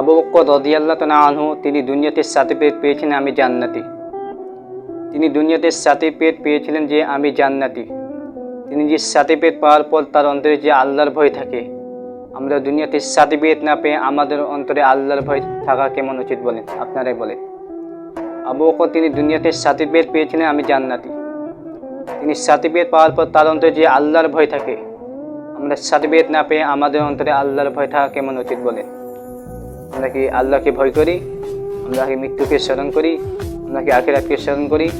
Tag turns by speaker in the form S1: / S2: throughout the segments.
S1: আবু বক্কর তালা আনহু, তিনি দুনিয়াতে সার্টিফিকেট পেয়েছিলেন আমি জান্নাতি। তিনি দুনিয়াতে সার্টিফিকেট পেয়েছিলেন যে আমি জান্নাতি। তিনি যে সার্টিফিকেট পাওয়ার পর তার অন্তরে যে আল্লাহর ভয় থাকে, আমরা দুনিয়াতে সার্টিফিকেট না পেয়ে আমাদের অন্তরে আল্লাহর ভয় থাকা কেমন উচিত বলেন? আপনারাই বলেন। আবু বকর, তিনি দুনিয়াতে সার্টিফিকেট পেয়েছিলেন আমি জান্নাতি। তিনি সার্টিফিকেট পাওয়ার পর তার অন্তরে যে আল্লাহর ভয় থাকে, আমরা সার্টিফিকেট না পেয়ে আমাদের অন্তরে আল্লাহর ভয় থাকা কেমন উচিত বলেন? আমরা কি আল্লাহকে ভয় করি? আমরা কি মৃত্যুকে স্মরণ করি? আমরা কি আখেরাতকে স্মরণ করি?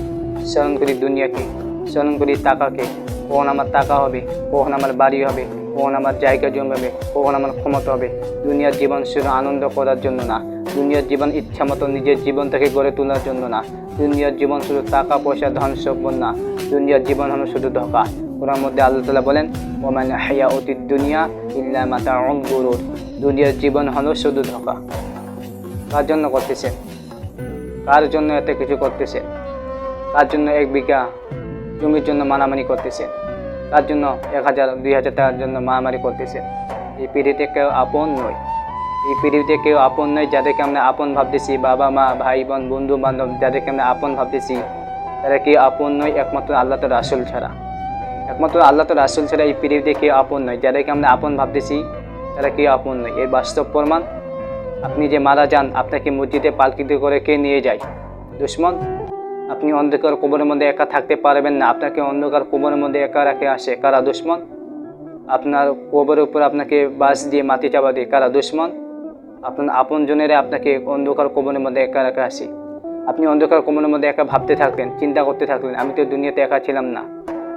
S1: স্মরণ করি দুনিয়াকে। স্মরণ করি টাকাকে। কখন আমার টাকা হবে? কখন আমার বাড়ি হবে? কখন আমার জায়গা জমবে কখন আমার ক্ষমতা হবে? দুনিয়ার জীবন শুধু আনন্দ করার জন্য না। দুনিয়ার জীবন ইচ্ছা মতো নিজের জীবনটাকে গড়ে তোলার জন্য না। দুনিয়ার জীবন শুধু টাকা, পয়সা, ধন, সম্পদ না। দুনিয়ার জীবন হলো শুধু ধোকা। ওনার মধ্যে আল্লাহ তালা বলেন ওমান হাইয়া অতীত দুনিয়া ইল্লা মাতা অঙ্গুরুর দুনিয়ার জীবন হলো শুধু ধোকা। কার জন্য করতেছেন কার জন্য এত কিছু করতেছেন কার জন্য এক বিঘা জমির জন্য মারামারি করতেছেন তার জন্য এক হাজার, দুই হাজার টাকার জন্য মারামারি করতেছেন এই পৃথিবীতে কেউ আপন নয়। এই পৃথিবীতে কেউ আপন নয় যাদেরকে আমরা আপন ভাবতেছি, বাবা, মা, ভাই, বোন, বন্ধু, বান্ধব যাদেরকে আমরা আপন ভাবতেছি, তারা কেউ আপন নয়, একমাত্র আল্লাহ তো রাসুল ছাড়া। একমাত্র আল্লাহ তো রাসুল ছাড়া এই পৃথিবীতে কেউ আপন নয়। যাদেরকে আমরা আপন ভাবতেছি তারা কেউ আপন নয়? এর বাস্তব প্রমাণ? আপনি যে মারা যান, আপনাকে মসজিদে পালকিতে করে কে নিয়ে যায়? দুশ্মন, আপনি অন্ধকার কবরের মধ্যে একা থাকতে পারবেন না। আপনাকে অন্ধকার কবরের মধ্যে একা রাখে আসে। কারা দুশ্মন? আপনার কবরের উপর আপনাকে বাস দিয়ে মাটি চাপা দিয়ে। কারা দুশ্মন? আপনার আপনজনেরা আপনাকে অন্ধকার কবরের মধ্যে একা রাখে আসি। আপনি অন্ধকার কবরের মধ্যে একা ভাবতে থাকলেন, চিন্তা করতে থাকলেন, আমি তো দুনিয়াতে একা ছিলাম না।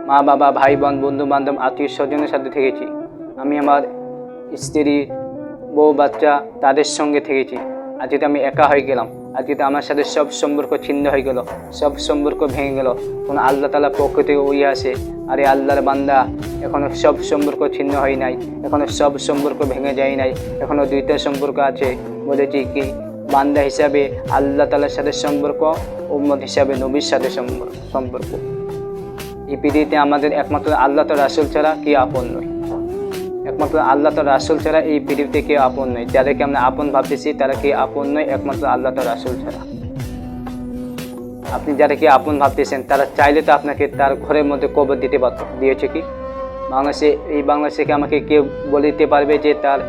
S1: মা, বাবা, ভাই, বোন বন্ধু বান্ধব আত্মীয় স্বজনের সাথে থেকেছি। আমি আমার স্ত্রী, বউ, বাচ্চা তাদের সঙ্গে থেকেছি। তো আমি একা হয়ে গেলাম আজকে তো আমার সাথে সব সম্পর্ক ছিন্ন হয়ে গেল, সব সম্পর্ক ভেঙে গেল, কোনো আল্লাহ তালা পক্ষ থেকে ওই আসে, আরে আল্লাহর বান্দা, এখনও সব সম্পর্ক ছিন্ন হয় নাই, এখনও সব সম্পর্ক ভেঙে যায় নাই এখনও দুইটা সম্পর্ক আছে, বলেছি কি, বান্দা হিসাবে আল্লাহ তালার সাথে সম্পর্ক উম্মদ হিসাবে নবীর সাথে সম্পর্ক। সম্পর্ক এই পৃথিবীতে আমাদের একমাত্র আল্লাহ তো রাসুল ছাড়া কি আপন নয়। একমাত্র আল্লাহ তো রাসুল ছাড়া এই পৃথিবীতে কেউ আপন নয়। যাদেরকে আমরা আপন ভাবতেছি, তারা কি আপন নয়, একমাত্র আল্লাহ তো রাসুল ছাড়া। আপনি যাদেরকে আপন ভাবতেছেন, তারা চাইলে তো আপনাকে তার ঘরের মধ্যে কবর দিতে পারত দিয়েছে কি? বাংলাদেশে, এই বাংলাদেশে কি আমাকে কেউ বলে দিতে পারবে যে তার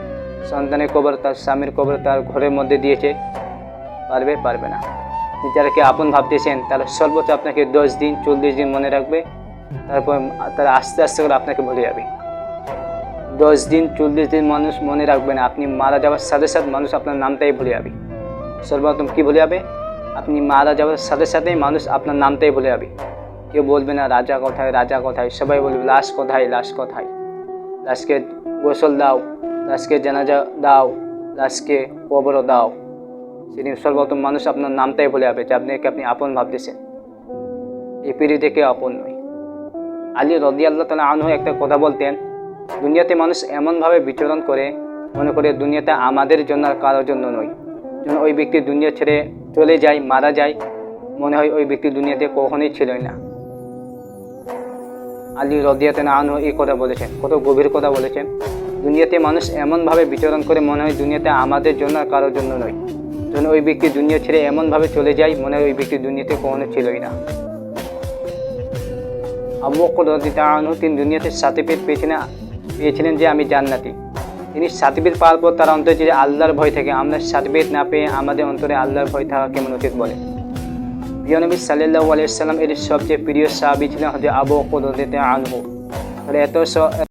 S1: সন্তানের কবর, তার স্বামীর কবর তার ঘরের মধ্যে দিয়েছে? পারবে? পারবে না। যাদেরকে আপন ভাবতেছেন, তারা সর্বোচ্চ আপনাকে দশ দিন, চল্লিশ দিন মনে রাখবে। তারপর তারা আস্তে আস্তে করে আপনাকে ভুলে যাবে। দশ দিন, চল্লিশ দিন মানুষ মনে রাখবে না, আপনি মারা যাওয়ার সাথে সাথে মানুষ আপনার নামটাই ভুলে যাবে। সর্বপ্রথম কী ভুলে যাবে? আপনি মারা যাওয়ার সাথে সাথেই মানুষ আপনার নামটাই ভুলে যাবে। কেউ বলবে না, রাজা কোথায় রাজা কোথায়? সবাই বলবে, লাশ কোথায় লাশ কোথায়? লাশকে গোসল দাও, লাশকে জানাজা দাও, লাশকে কবর দাও। সেদিন সর্বপ্রথম মানুষ আপনার নামটাই ভুলে যাবে, যে আপনাকে আপনি আপন ভাবতেছেন। এই পিড়ি থেকে আপন নয়। আলী রদি আল্লাহ তালা আনহু একটা কথা বলতেন দুনিয়াতে মানুষ এমনভাবে বিচরণ করে, মনে করে দুনিয়াতে আমাদের জন্য আর কারোর জন্য নয়। যেন ওই ব্যক্তি দুনিয়া ছেড়ে চলে যায়, মারা যায়, মনে হয় ওই ব্যক্তি দুনিয়াতে কখনোই ছিলই না। আলী রদিয়াতে না আনহু এই কথা বলেছেন, কত গভীর কথা বলেছেন। দুনিয়াতে মানুষ এমনভাবে বিচরণ করে, মনে হয় দুনিয়াতে আমাদের জন্য আর কারোর জন্য নয়। যেন ওই ব্যক্তি দুনিয়া ছেড়ে এমনভাবে চলে যায়, মনে হয় ওই ব্যক্তি দুনিয়াতে কখনো ছিলই না। আবু বকর রাদিয়াল্লাহু আনহু তিনি দুনিয়াতে সার্টিফিকেট পেয়েছিলেন পেয়েছিলেন যে আমি জান্নাতি। তিনি সার্টিফিকেট পাওয়ার পর তার অন্তরে যে আল্লাহর ভয় থাকে, আমরা সার্টিফিকেট না পেয়ে আমাদের অন্তরে আল্লাহর ভয় থাকা কেমন উচিত বলে? প্রিয় নবী সাল্লাহ আলিয়াল্লাম এর সবচেয়ে প্রিয় সাহাবি ছিলেন হচ্ছে আবু হতে তাহলে এত